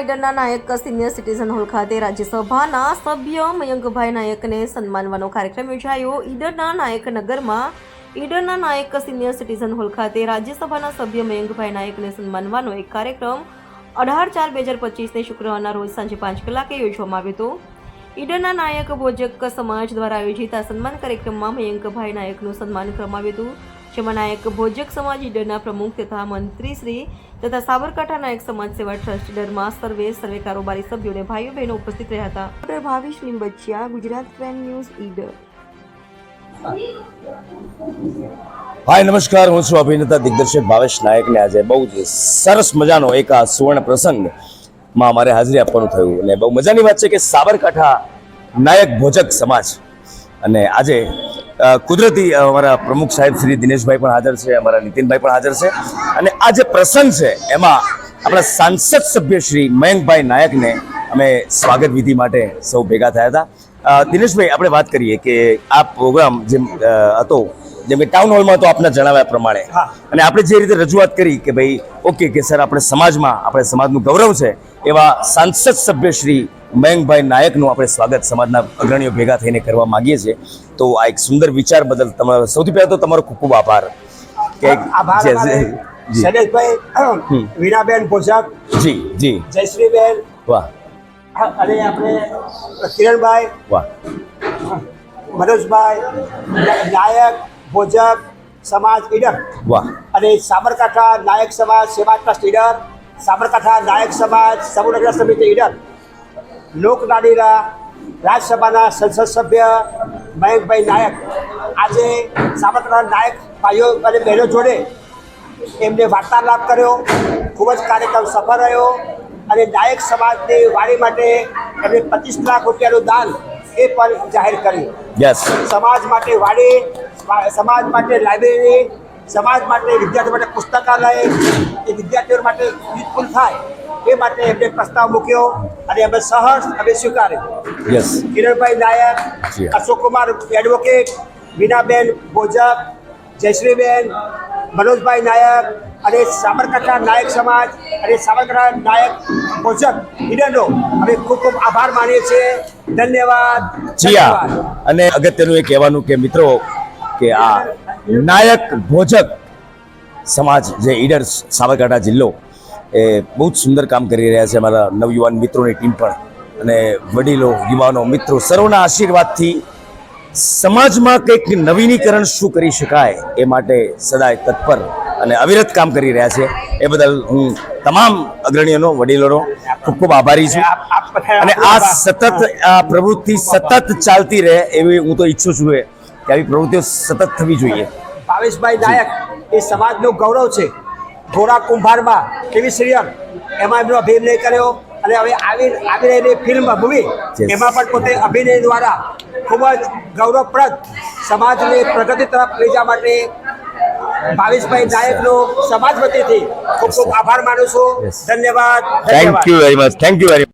ઈડરના Nayak senior citizen hall ખાતે રાજ્યસભાના સભ્ય મયંકભાઈ નાયકને સન્માનવાનો કાર્યક્રમ યોજાયો. ઈડરના નાયક નગરમાં, ઈડરના નાયક સિનિયર સિટીઝન હોલ ખાતે રાજ્યસભાના સભ્ય મયંકભાઈ નાયકને સન્માનવાનો એક કાર્યક્રમ અઢાર ચાર બે હજાર પચીસને શુક્રવારના રોજ સાંજે પાંચ કલાકે યોજવામાં આવ્યો હતો. ઈડરના નાયક ભોજક સમાજ દ્વારા આયોજિત આ સન્માન કાર્યક્રમમાં મયંકભાઈ નાયકનું સન્માન કરવામાં આવ્યું હતું. જેમાં નાયક ભોજક સમાજ ઈડરના પ્રમુખ તથા મંત્રી શ્રી તથા સાબરકાંઠા નાયક સમાજ સેવા ટ્રસ્ટ ઈડરમાં સર્વે સર્વે કારોબારી સભ્યો અને ભાઈઓ બહેનો ઉપસ્થિત રહ્યા હતા. Doctor Bhavish Limbachiya Gujarat crime news Idar hi નમસ્કાર. હું છું અભિનેતા દિગ્દર્શક ભાવેશ નાયકને આજે બહુ જ સરસ મજાનો એક આ સુવર્ણ પ્રસંગમાં અમારે હાજરી આપવાનું થયું. અને બહુ મજાની વાત છે કે સાબરકાંઠા નાયક ભોજક સમાજ. અને આજે કુદરતી અમારા પ્રમુખ સાહેબ શ્રી દિનેશભાઈ પણ હાજર છે અમારા નીતિનભાઈ પણ હાજર છે. અને આ જે પ્રસંગ છે એમાં આપણા સાંસદ સભ્ય શ્રી મયંકભાઈ નાયકને અમે સ્વાગત વિધિ માટે સૌ ભેગા થયા હતા. દિનેશભાઈ આપણે વાત કરીએ કે આ પ્રોગ્રામ જે હતો જેમ કે ટાઉન હોલમાં તો આપના જણાવ્યા પ્રમાણે. અને આપણે જે રીતે રજૂઆત કરી કે ભાઈ ઓકે કે સર આપણે સમાજમાં આપણે સમાજનું ગૌરવ છે એવા સાંસદ સભ્ય શ્રી મયંકભાઈ નાયકનું આપણે સ્વાગત સમાજના અગ્રણીઓ ભેગા થઈને કરવા માંગીએ છીએ. તો આ એક સુંદર વિચાર બદલ તમારો સૌથી પહેલા તો તમારો ખૂબ ખૂબ આભાર. કે શૈલેષભાઈ વીણાબેન પોશાક જી જી. જયશ્રીબેન. વાહ. અને આપણે કિરણભાઈ. વાહ. મનોજભાઈ નાયક ભોજક સમાજ ઈડર વાહ. અને સાબરકાંઠા નાયક સમાજ સેવા ટ્રસ્ટ ઈડર સાબરકાંઠા નાયક સમાજ સમૂહનગર સમિતિ ઈડર લોકલાડીલા રાજ્યસભાના સંસદ સભ્ય મયંકભાઈ નાયક. આજે સાબરકાંઠા નાયક ભાઈઓ અને બહેનો જોડે એમને વાર્તાલાપ કર્યો. ખૂબ જ કાર્યક્રમ સફળ રહ્યો અને નાયક સમાજની વાડી માટે એમણે પચીસ લાખ રૂપિયાનું દાન એ પણ જાહેર કર્યું. યસ સમાજ માટે વાડી સમાજ માટે લાઇબ્રેરી સમાજ માટે વિદ્યાર્થીઓ માટે પુસ્તકાલય વિદ્યાર્થીઓ માટે યુઝફુલ થાય એ માટે એમને પ્રસ્તાવ મૂક્યો અને અમે સહર્ષ અમે સ્વીકાર્યો. યસ કિરણભાઈ નાયક અશોક કુમાર એડવોકેટ મીનાબેન ભોજક જયશ્રીબેન મનોજભાઈ નાયક અને સાબરકાંઠા નાયક સમાજ અને સાબરકાંઠા નાયક ભોજક ઈડરનો અમે ખૂબ ખૂબ આભાર માનીએ છીએ. ધન્યવાદ. જીયા. અને અગત્યનું એ કહેવાનું કે મિત્રો કે આ નાયક ભોજક સમાજ, જે ઈડર સાબરકાંઠા જિલ્લો, એ બહુ જ સુંદર કામ કરી રહ્યા છે અમારા નવયુવાન મિત્રોની ટીમ પણ. અને વડીલો, યુવાનો, મિત્રો, સર્વના આશીર્વાદથી સમાજમાં કંઈક નવીનીકરણ શું કરી શકાય એ માટે સદાય તત્પર અને અવિરત કામ કરી રહ્યા છે. એ બદલ હું તમામ અગ્રણીઓનો, વડીલોનો ખૂબ ખૂબ આભારી છું. અને આ સતત, આ પ્રવૃત્તિ સતત ચાલતી રહે એવી હું તો ઈચ્છું છું કે આવી પ્રવૃત્તિઓ સતત થવી જોઈએ. ભાવેશભાઈ નાયક એ સમાજનું ગૌરવ છે. ઘોડા કુંભારમાં ટીવી સિરિયલ? એમાં એમનો અભિનય કર્યો અને હવે આવી આવી રહેલી ફિલ્મ મૂવી એમાં પણ પોતે અભિનય દ્વારા ખૂબ જ ગૌરવપ્રદ સમાજને પ્રગતિ તરફ લઈ જવા માટે ભાવેશભાઈ નાયકનો સમાજ વતીથી ખૂબ ખૂબ આભાર માનું છું. ધન્યવાદ. Thank you very much thank you very